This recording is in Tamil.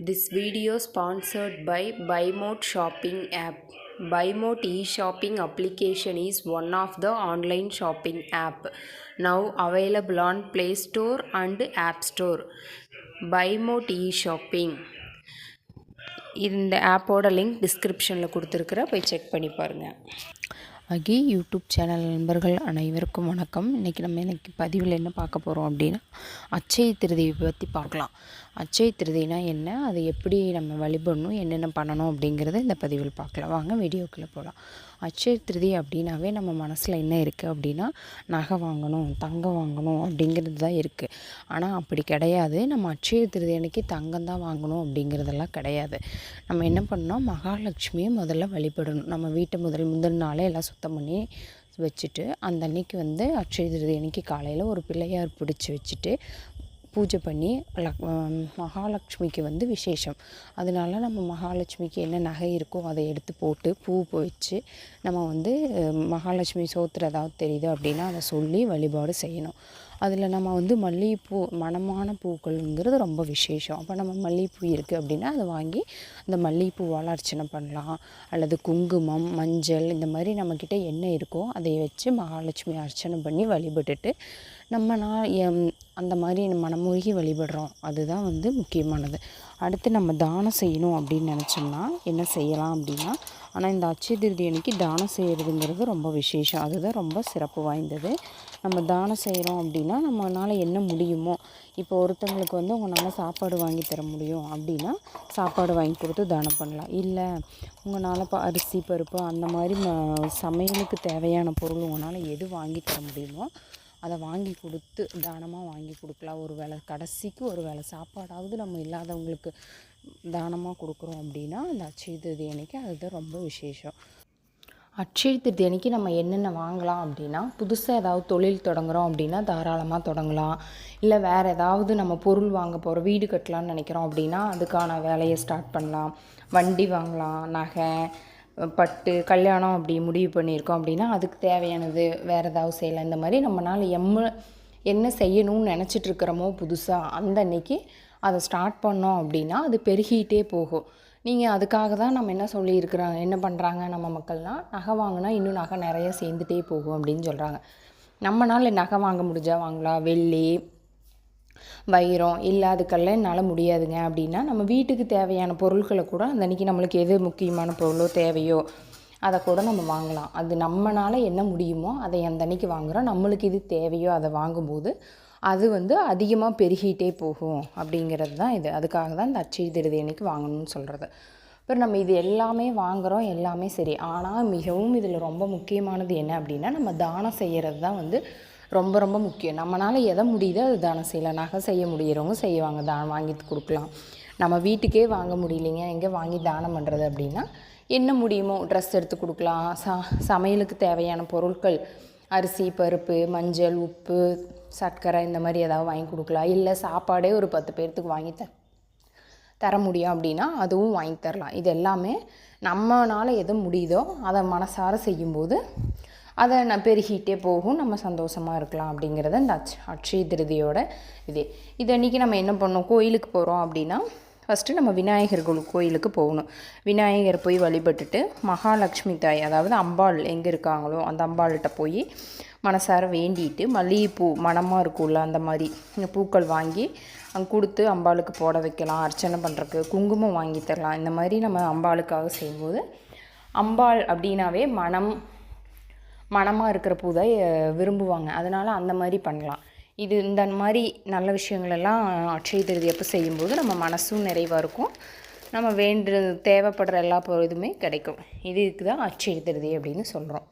This video sponsored by Bymot shopping app Bymot e shopping application is one of the online shopping app now available on Play Store and App Store Bymot e shopping இந்த ஆப்போட லிங்க் டிஸ்கிரிப்ஷனில் கொடுத்துருக்குற போய் செக் பண்ணி பாருங்கள் அகி யூடியூப் சேனல் நண்பர்கள் அனைவருக்கும் வணக்கம். இன்றைக்கி நம்ம எனக்கு பதிவில் என்ன பார்க்க போகிறோம் அப்படின்னா அச்சய திருதியை பற்றி பார்க்கலாம். அச்சய திருதினா என்ன? அதை எப்படி நம்ம வழிபடணும்? என்னென்ன பண்ணணும்? அப்படிங்கிறத இந்த பதிவில் பார்க்கலாம். வாங்க வீடியோக்குள்ளே போகலாம் அச்சய திருதி அப்படின்னாவே நம்ம மனசில் என்ன இருக்குது அப்படின்னா நகை வாங்கணும் தங்கம் வாங்கணும் அப்படிங்கிறது தான் இருக்குது ஆனால் அப்படி கிடையாது. நம்ம அச்சய திருதி அன்னைக்கு தங்கம் தான் வாங்கணும் அப்படிங்கிறதெல்லாம் கிடையாது. நம்ம என்ன பண்ணோம் மகாலட்சுமியை முதல்ல வழிபடணும். நம்ம வீட்டை முதல் முதல் நாளே எல்லாம் சுத்தம் பண்ணி வச்சுட்டு அந்த அன்னைக்கு வந்து அக்ஷய திருதி அன்னைக்கு காலையில் ஒரு பிள்ளையார் பிடிச்சி வச்சுட்டு பூஜை பண்ணி லக் மகாலட்சுமிக்கு வந்து விசேஷம். அதனால நம்ம மகாலட்சுமிக்கு என்ன நகை இருக்கோ அதை எடுத்து போட்டு பூ வச்சு நம்ம வந்து மகாலட்சுமி சோத்துறதாவது தெரியுது அப்படின்னா அதை சொல்லி வழிபாடு செய்யணும். அதில் நம்ம வந்து மல்லிகைப்பூ மணமான பூக்கள்ங்கிறது ரொம்ப விசேஷம். அப்போ நம்ம மல்லிகைப்பூ இருக்குது அப்படின்னா அதை வாங்கி அந்த மல்லிகைப்பூவால் அர்ச்சனை பண்ணலாம். அல்லது குங்குமம் மஞ்சள் இந்த மாதிரி நம்மக்கிட்ட என்ன இருக்கோ அதை வச்சு மகாலட்சுமி அர்ச்சனை பண்ணி வழிபட்டுட்டு நம்ம நான் அந்த மாதிரி மனமுருகி வழிபடுறோம். அதுதான் வந்து முக்கியமானது. அடுத்து நம்ம தானம் செய்யணும் அப்படின்னு நினச்சோம்னா என்ன செய்யலாம் அப்படின்னா ஆனால் இந்த அச்சய திருதி அன்னைக்கு தானம் செய்கிறதுங்கிறது ரொம்ப விசேஷம். அதுதான் ரொம்ப சிறப்பு வாய்ந்தது. நம்ம தானம் செய்கிறோம் அப்படின்னா நம்மளால் என்ன முடியுமோ இப்போ ஒருத்தவங்களுக்கு வந்து உங்களால் சாப்பாடு வாங்கி தர முடியும் அப்படின்னா சாப்பாடு வாங்கி கொடுத்து தானம் பண்ணலாம். இல்லை உங்களால் இப்போ அரிசி பருப்பு அந்த மாதிரி சமையலுக்கு தேவையான பொருள் உங்களால் எது வாங்கி தர முடியுமோ அதை வாங்கி கொடுத்து தானமாக வாங்கி கொடுக்கலாம். ஒரு வேளை கடைசிக்கு ஒரு வேளை சாப்பாடாவது நம்ம இல்லாதவங்களுக்கு தானமாக கொடுக்குறோம் அப்படின்னா அந்த அட்சய திருதி அன்னைக்கு அதுதான் ரொம்ப விசேஷம். அட்சய திருதி அன்னைக்கு நம்ம என்னென்ன வாங்கலாம் அப்படின்னா புதுசாக ஏதாவது தொழில் தொடங்குகிறோம் அப்படின்னா தாராளமாக தொடங்கலாம். இல்லை வேறு ஏதாவது நம்ம பொருள் வாங்க போகிறோம் வீடு கட்டலாம்னு நினைக்கிறோம் அப்படின்னா அதுக்கான வேலையை ஸ்டார்ட் பண்ணலாம். வண்டி வாங்கலாம் நகை பட்டு கல்யாணம் அப்படி முடிவு பண்ணியிருக்கோம் அப்படின்னா அதுக்கு தேவையானது வேறு ஏதாவது செய்யலாம். இந்த மாதிரி நம்மளால் எம்ம என்ன செய்யணும்னு நினச்சிட்ருக்கிறோமோ புதுசாக அந்த அன்னைக்கு அதை ஸ்டார்ட் பண்ணோம் அப்படின்னா அது பெருகிட்டே போகும். நீங்கள் அதுக்காக தான் நம்ம என்ன சொல்லியிருக்கிறோம் என்ன பண்ணுறாங்க நம்ம மக்கள்னால் நகை வாங்கினா இன்னும் நகை நிறைய சேர்ந்துட்டே போகும் அப்படின்னு சொல்கிறாங்க நம்மளால் நகை வாங்க முடிஞ்சால் வாங்கலாம். வெள்ளி வைரம் இல்லை அதுக்கெல்லாம் என்னால் முடியாதுங்க. அப்படின்னா நம்ம வீட்டுக்கு தேவையான பொருட்களை கூட அந்த அன்றைக்கி நம்மளுக்கு எது முக்கியமான பொருளோ தேவையோ அதை கூட நம்ம வாங்கலாம். அது நம்மளால் என்ன முடியுமோ அதை அந்த அன்னைக்கு வாங்குகிறோம் நம்மளுக்கு இது தேவையோ அதை வாங்கும்போது அது வந்து அதிகமாக பெருகிட்டே போகும். அப்படிங்கிறது தான் இது. அதுக்காக தான் இந்த அச்சை திருதி அன்னைக்கு வாங்கணும்னு சொல்கிறது அப்புறம் நம்ம இது எல்லாமே வாங்குகிறோம் எல்லாமே சரி. ஆனால் மிகவும் இதில் ரொம்ப முக்கியமானது என்ன அப்படின்னா நம்ம தானம் செய்கிறது தான் வந்து ரொம்ப ரொம்ப முக்கியம். நம்மளால் எதை முடியுதோ அது தானம் செய்யலாம். நகை செய்ய முடியிறவங்க செய்வாங்க. தானம் வாங்கி கொடுக்கலாம். நம்ம வீட்டுக்கே வாங்க முடியலைங்க. எங்கே வாங்கி தானம் பண்ணுறது அப்படின்னா என்ன முடியுமோ ட்ரெஸ் எடுத்து கொடுக்கலாம். ச சமையலுக்கு தேவையான பொருட்கள் அரிசி பருப்பு மஞ்சள் உப்பு சர்க்கரை இந்த மாதிரி ஏதாவது வாங்கி கொடுக்கலாம். இல்லை சாப்பாடே ஒரு பத்து பேர்த்துக்கு வாங்கி த தர முடியும் அப்படின்னா அதுவும் வாங்கி தரலாம். இது எல்லாமே நம்மளால் எது முடியுதோ அதை மனசார செய்யும்போது அதை நான் பெருகிட்டே போகும். நம்ம சந்தோஷமாக இருக்கலாம் அப்படிங்கிறத இந்த அச் அட்சய திருதியோட இது. இது அன்றைக்கி நம்ம என்ன பண்ணோம்? கோயிலுக்கு போகிறோம் அப்படின்னா ஃபஸ்ட்டு நம்ம விநாயகர் கோயிலுக்கு போகணும். விநாயகர் போய் வழிபட்டுட்டு மகாலட்சுமி தாய் அதாவது அம்பாள் எங்கே இருக்காங்களோ அந்த அம்பாள்கிட்ட போய் மனசார வேண்டிட்டு மல்லிகைப்பூ மனமாக இருக்கும்ல அந்த மாதிரி பூக்கள் வாங்கி அங்கே கொடுத்து அம்பாளுக்கு போட வைக்கலாம். அர்ச்சனை பண்ணுறக்கு குங்குமம் வாங்கி தரலாம். இந்த மாதிரி நம்ம அம்பாளுக்காக செய்யும்போது அம்பாள் அப்படின்னாவே மனம் மனமாக இருக்கிற பூ தான் விரும்புவாங்க. அதனால் அந்த மாதிரி பண்ணலாம். இது இந்த மாதிரி நல்ல விஷயங்களெல்லாம் அட்சய திருதி அப்போ செய்யும்போது நம்ம மனசும் நிறைவாக இருக்கும். நம்ம வேண்டு தேவைப்படுற எல்லா இதுவுமே கிடைக்கும். இதுக்கு தான் அட்சய திருதி அப்படின்னு சொல்கிறோம்